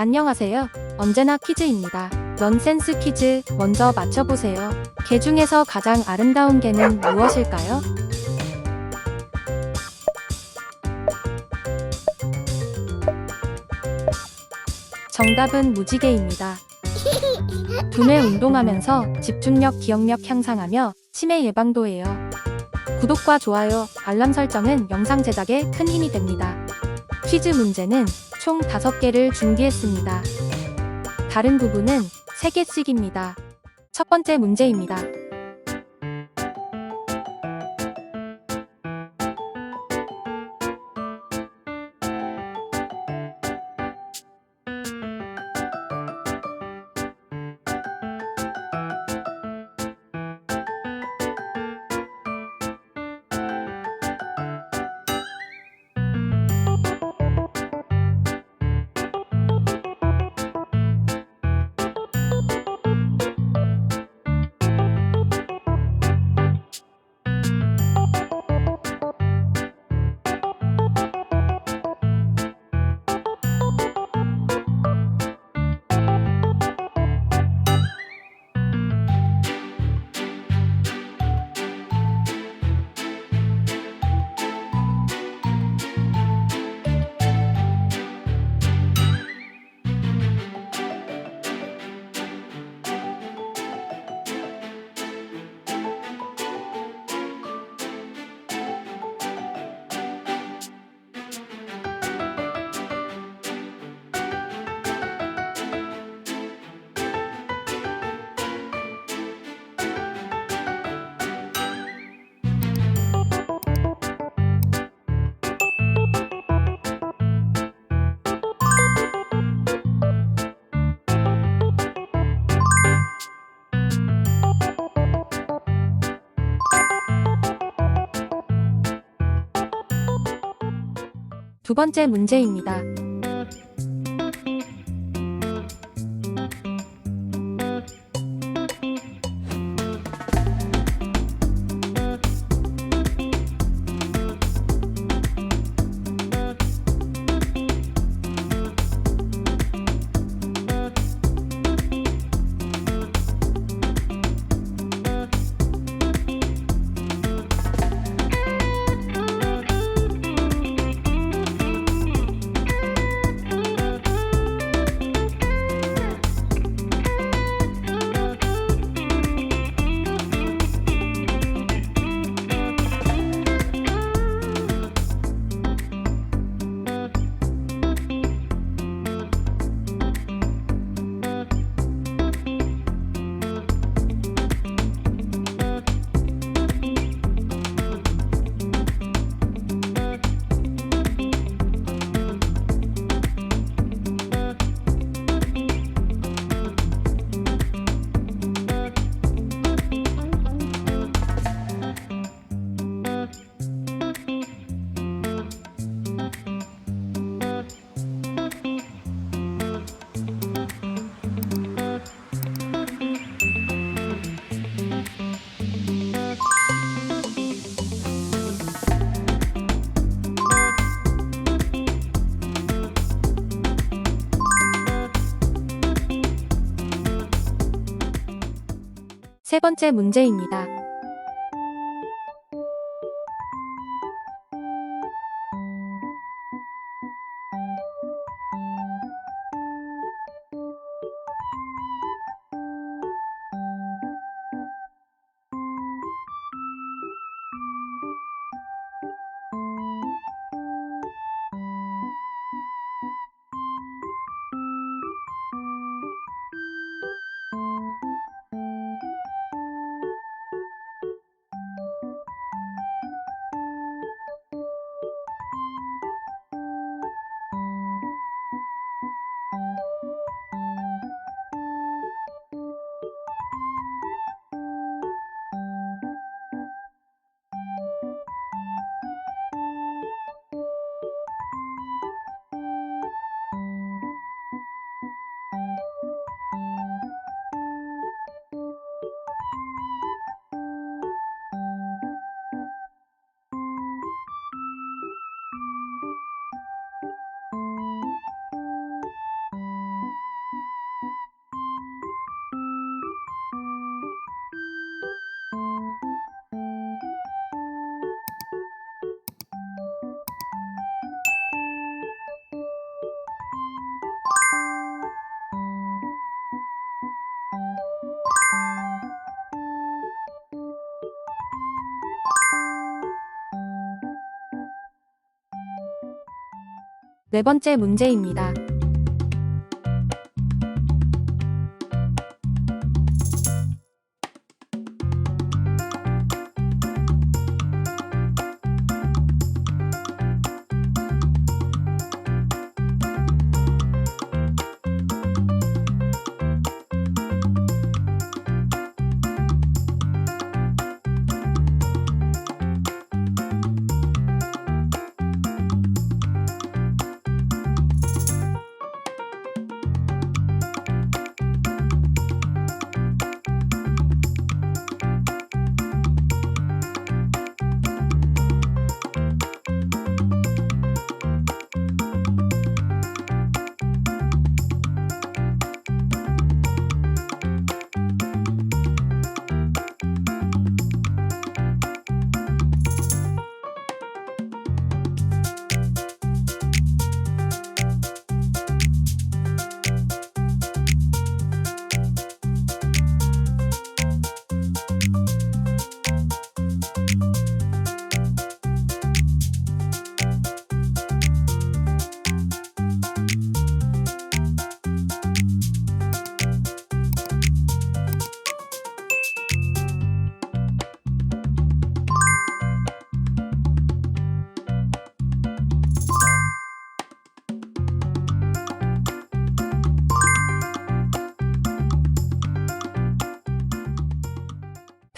안녕하세요. 언제나 퀴즈입니다. 넌센스 퀴즈 먼저 맞춰보세요. 개 중에서 가장 아름다운 개는 무엇일까요? 정답은 무지개입니다. 두뇌 운동하면서 집중력, 기억력 향상하며 치매 예방도 해요. 구독과 좋아요, 알람 설정은 영상 제작에 큰 힘이 됩니다. 퀴즈 문제는 총 5개를 준비했습니다. 다른 부분은 3개씩입니다. 첫 번째 문제입니다. 두 번째 문제입니다. 세 번째 문제입니다. 네 번째 문제입니다.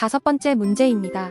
다섯 번째 문제입니다.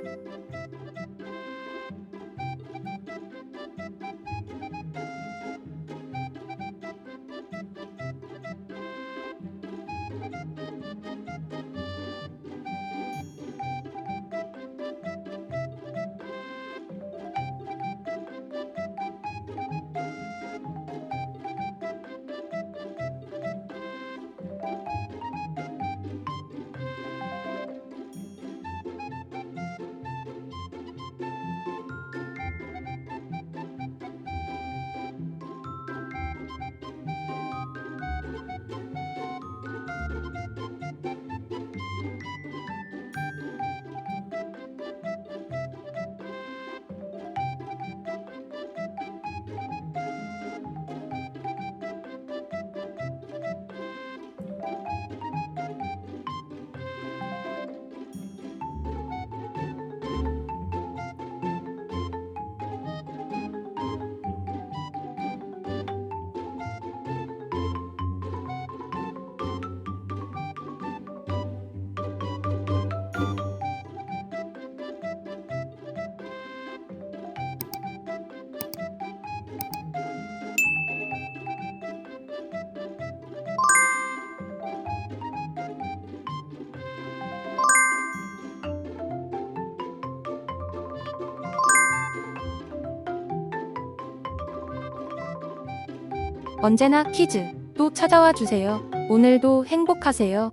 언제나 퀴즈 또 찾아와 주세요. 오늘도 행복하세요.